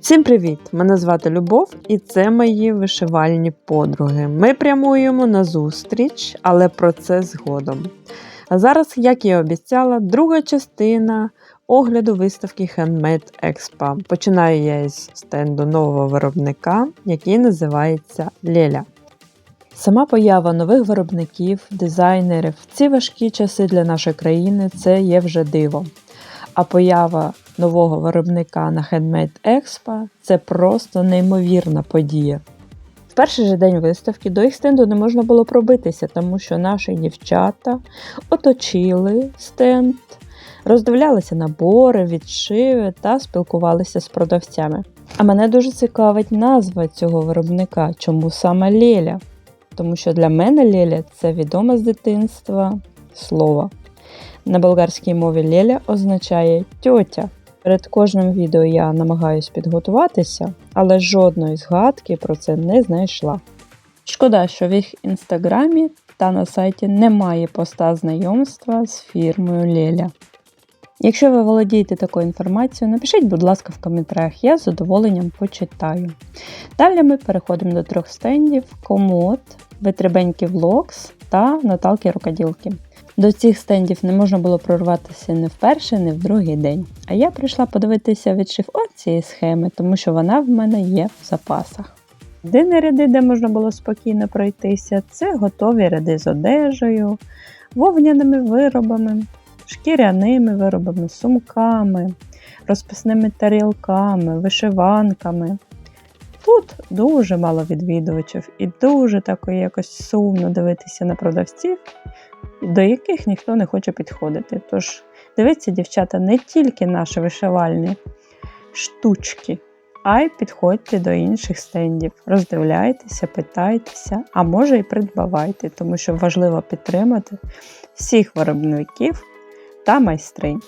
Всім привіт! Мене звати Любов, і це мої вишивальні подруги. Ми прямуємо на зустріч, але про це згодом. А зараз, як і обіцяла, друга частина огляду виставки Handmade Expo. Починаю я із стенду нового виробника, який називається Леля. Сама поява нових виробників, дизайнерів в ці важкі часи для нашої країни це є вже диво. А поява нового виробника на Handmade Expo це просто неймовірна подія. В перший же день виставки до їх стенду не можна було пробитися, тому що наші дівчата оточили стенд, роздивлялися набори, відшиви та спілкувалися з продавцями. А мене дуже цікавить назва цього виробника, чому саме Леля. Тому що для мене Леля це відоме з дитинства слово. На болгарській мові Леля означає тьотя. Перед кожним відео я намагаюсь підготуватися, але жодної згадки про це не знайшла. Шкода, що в їх інстаграмі та на сайті немає поста знайомства з фірмою Леля. Якщо ви володієте такою інформацією, напишіть, будь ласка, в коментарях, я з задоволенням почитаю. Далі ми переходимо до трьох стендів: комод, витребеньки Влокс та Наталки Рукоділки. До цих стендів не можна було прорватися не в перший, не в другий день. А я прийшла подивитися відшив цієї схеми, тому що вона в мене є в запасах. Єдині ряди, де можна було спокійно пройтися, це готові ряди з одежею, вовняними виробами, шкіряними виробами, сумками, розписними тарілками, вишиванками. Тут дуже мало відвідувачів і дуже тако якось сумно дивитися на продавців, до яких ніхто не хоче підходити. Тож, дивіться, дівчата, не тільки наші вишивальні штучки, а й підходьте до інших стендів, роздивляйтеся, питайтеся, а може і придбавайте, тому що важливо підтримати всіх виробників та майстринь.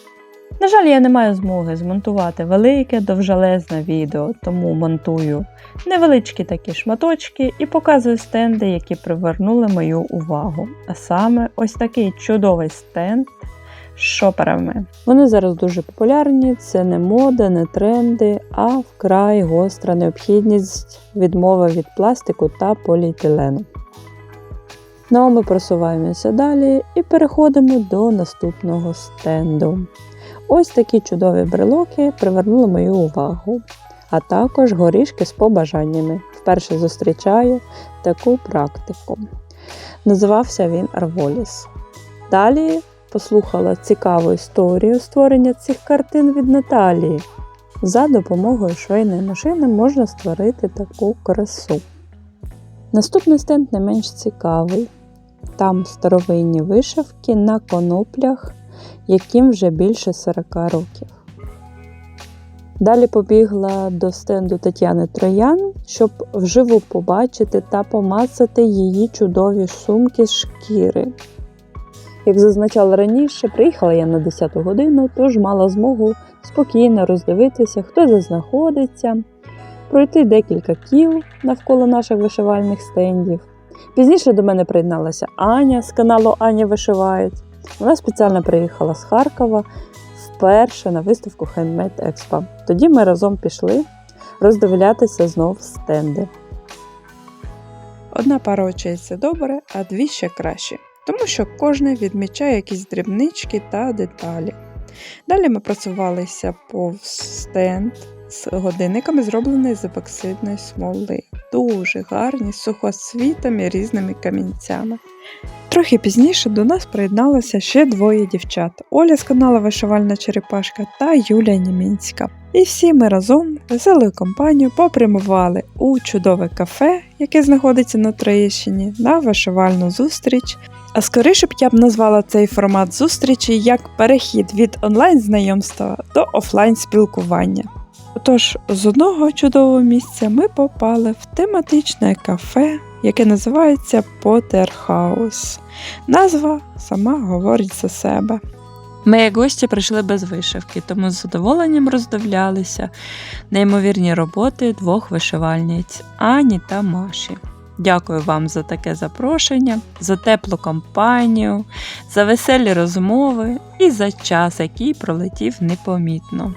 На жаль, я не маю змоги змонтувати велике довжелезне відео, тому монтую невеличкі такі шматочки і показую стенди, які привернули мою увагу. А саме ось такий чудовий стенд з шоперами. Вони зараз дуже популярні, це не мода, не тренди, а вкрай гостра необхідність відмови від пластику та поліетилену. Ну а ми просуваємося далі і переходимо до наступного стенду. Ось такі чудові брелоки привернули мою увагу, а також горішки з побажаннями. Вперше зустрічаю таку практику. Називався він Арволіс. Далі послухала цікаву історію створення цих картин від Наталії. За допомогою швейної машини можна створити таку красу. Наступний стенд не менш цікавий. Там старовинні вишивки на коноплях яким вже більше 40 років. Далі побігла до стенду Тетяни Троян, щоб вживу побачити та помацати її чудові сумки з шкіри. Як зазначала раніше, приїхала я на 10 годину, тож мала змогу спокійно роздивитися, хто де знаходиться, пройти декілька кіл навколо наших вишивальних стендів. Пізніше до мене приєдналася Аня з каналу Аня Вишивають. Вона спеціально приїхала з Харкова вперше на виставку Handmade Expo. Тоді ми разом пішли роздивлятися знов стенди. Одна пара очей це добре, а дві ще краще, тому що кожен відмічає якісь дрібнички та деталі. Далі ми працювалися повз стенд з годинниками, зроблені з епоксидної смоли. Дуже гарні, з сухосвітами різними камінцями. Трохи пізніше до нас приєдналося ще двоє дівчат: Оля з каналу Вишивальна Черепашка та Юлія Німінська. І всі ми разом веселою компанією попрямували у чудове кафе, яке знаходиться на Троєщині, на вишивальну зустріч. А скоріше б я б назвала цей формат зустрічі як перехід від онлайн-знайомства до офлайн спілкування. Отож, з одного чудового місця ми попали в тематичне кафе, яке називається Поттерхаус. Назва сама говорить за себе. Ми, як гості, прийшли без вишивки, тому з задоволенням роздивлялися неймовірні роботи двох вишивальниць Ані та Маші. Дякую вам за таке запрошення, за теплу компанію, за веселі розмови і за час, який пролетів непомітно.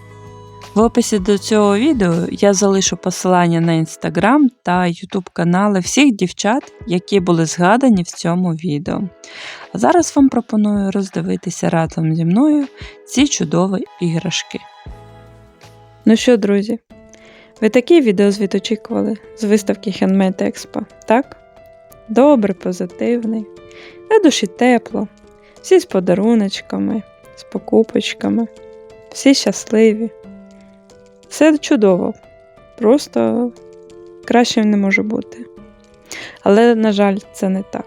В описі до цього відео я залишу посилання на інстаграм та ютуб канали всіх дівчат, які були згадані в цьому відео. А зараз вам пропоную роздивитися разом зі мною ці чудові іграшки. Ну що, друзі, ви такий відеозвіт очікували з виставки Handmade Expo, так? Добре, позитивний, на душі тепло, всі з подаруночками, з покупочками, всі щасливі. Все чудово, просто краще не може бути. Але, на жаль, це не так.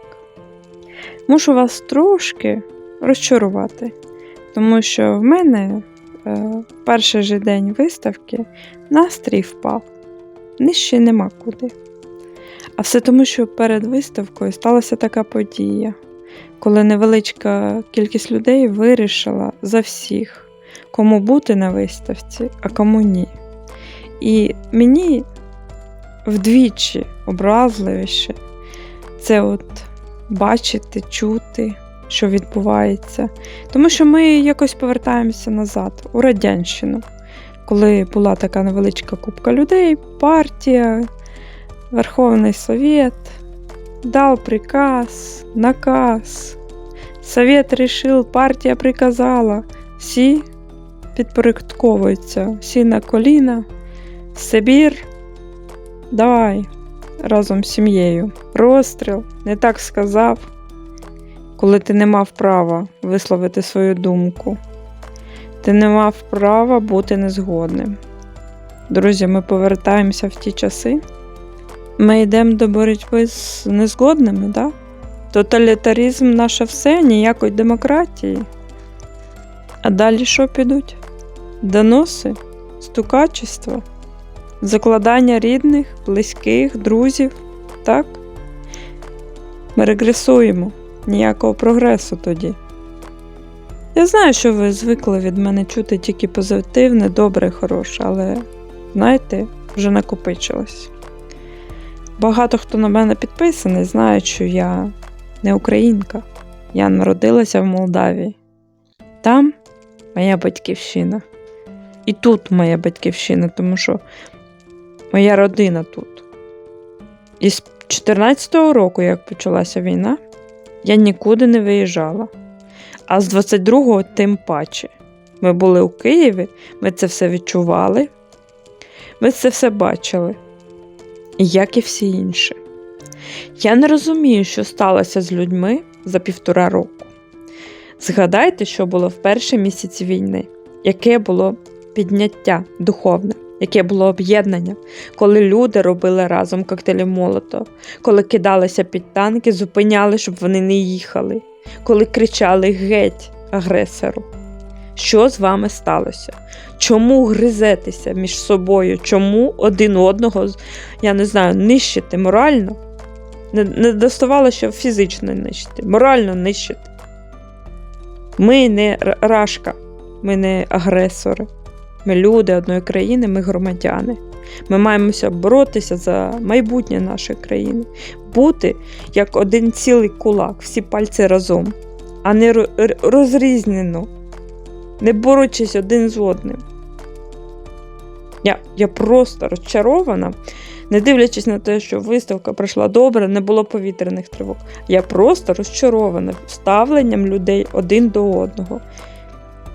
Мушу вас трошки розчарувати, тому що в мене е, перший же день виставки настрій впав. Нижче нема куди. А все тому, що перед виставкою сталася така подія, коли невеличка кількість людей вирішила за всіх, кому бути на виставці, а кому ні. І мені вдвічі образливіше це от бачити, чути, що відбувається. Тому що ми якось повертаємося назад, у Радянщину, коли була така невеличка купка людей, партія, Верховний Совет дав приказ, наказ. Совет рішив, партія приказала, всі підпорядковуються, всі на коліна, Сибір, давай разом з сім'єю. Розстріл, не так сказав, коли ти не мав права висловити свою думку. Ти не мав права бути незгодним. Друзі, ми повертаємося в ті часи. Ми йдемо до боротьби з незгодними, да? Тоталітаризм наше все, ніякої демократії. А далі що підуть? Доноси, стукачество, закладання рідних, близьких, друзів, так? Ми регресуємо, ніякого прогресу тоді. Я знаю, що ви звикли від мене чути тільки позитивне, добре, хороше, але, знаєте, вже накопичилось. Багато хто на мене підписаний, знає, що я не українка. Я народилася в Молдавії. Там моя батьківщина. І тут моя батьківщина, тому що моя родина тут. І з 14-го року, як почалася війна, я нікуди не виїжджала. А з 22-го тим паче. Ми були у Києві, ми це все відчували, ми це все бачили як і всі інші. Я не розумію, що сталося з людьми за півтора року. Згадайте, що було в перші місяці війни, яке було підняття духовне, яке було об'єднання, коли люди робили разом коктейлі молото, коли кидалися під танки, зупиняли, щоб вони не їхали, коли кричали геть агресору. Що з вами сталося? Чому гризетеся між собою? Чому один одного, я не знаю, нищити морально? Не, не доставало, що фізично нищити, морально нищити. Ми не рашка, ми не агресори. Ми люди одної країни, ми громадяни. Ми маємося боротися за майбутнє нашої країни, бути як один цілий кулак, всі пальці разом, а не розрізнено не борючись один з одним. Я я просто розчарована, не дивлячись на те, що виставка пройшла добре, не було повітряних тривог. Я просто розчарована ставленням людей один до одного.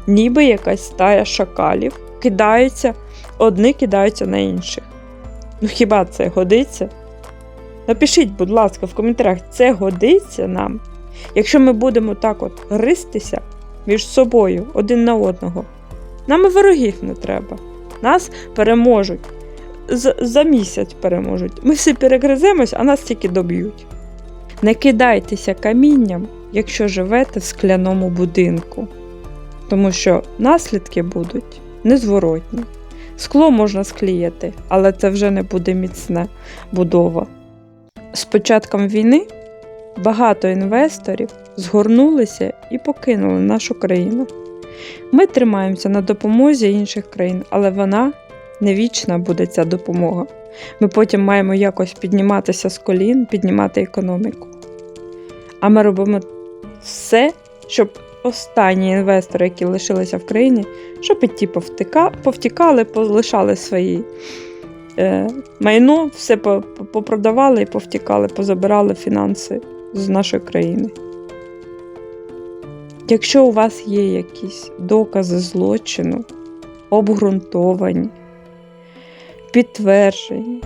Ніби якась стая шакалів кидаються, одні кидаються на інших. Ну хіба це годиться? Напишіть, будь ласка, в коментарях, це годиться нам. Якщо ми будемо так от гристися, між собою один на одного. Нам і ворогів не треба. Нас переможуть. З за місяць переможуть. Ми всі перегриземось, а нас тільки доб'ють. Не кидайтеся камінням, якщо живете в скляному будинку, тому що наслідки будуть незворотні. Скло можна склеїти, але це вже не буде міцна будова. З початком війни багато інвесторів згорнулися і покинули нашу країну. Ми тримаємося на допомозі інших країн, але вона не вічна буде ця допомога. Ми потім маємо якось підніматися з колін, піднімати економіку. А ми робимо все, щоб останні інвестори, які лишилися в країні, щоб і ті повтікали, полишали свої е, майно, все по- по- попродавали і повтікали, позабирали фінанси з нашої країни. Якщо у вас є якісь докази злочину, обґрунтовані, підтверджені,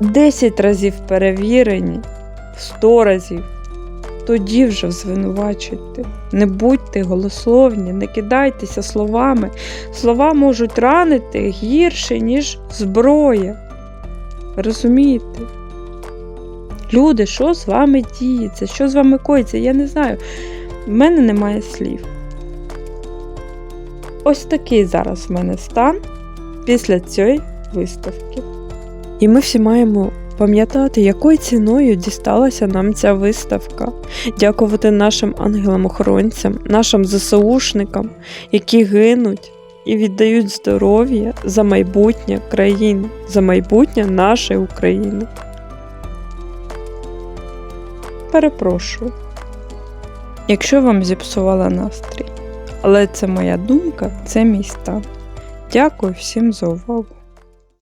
10 разів перевірені, 100 разів, тоді вже звинувачуйте. Не будьте голословні, не кидайтеся словами. Слова можуть ранити гірше, ніж зброя. Розумієте? Люди, що з вами діється? Що з вами коїться? Я не знаю. В мене немає слів. Ось такий зараз в мене стан після цієї виставки. І ми всі маємо пам'ятати, якою ціною дісталася нам ця виставка. Дякувати нашим ангелам-охоронцям, нашим ЗСУшникам, які гинуть і віддають здоров'я за майбутнє країни, за майбутнє нашої України. Перепрошую, якщо вам зіпсувала настрій. Але це моя думка, це мій стан. Дякую всім за увагу.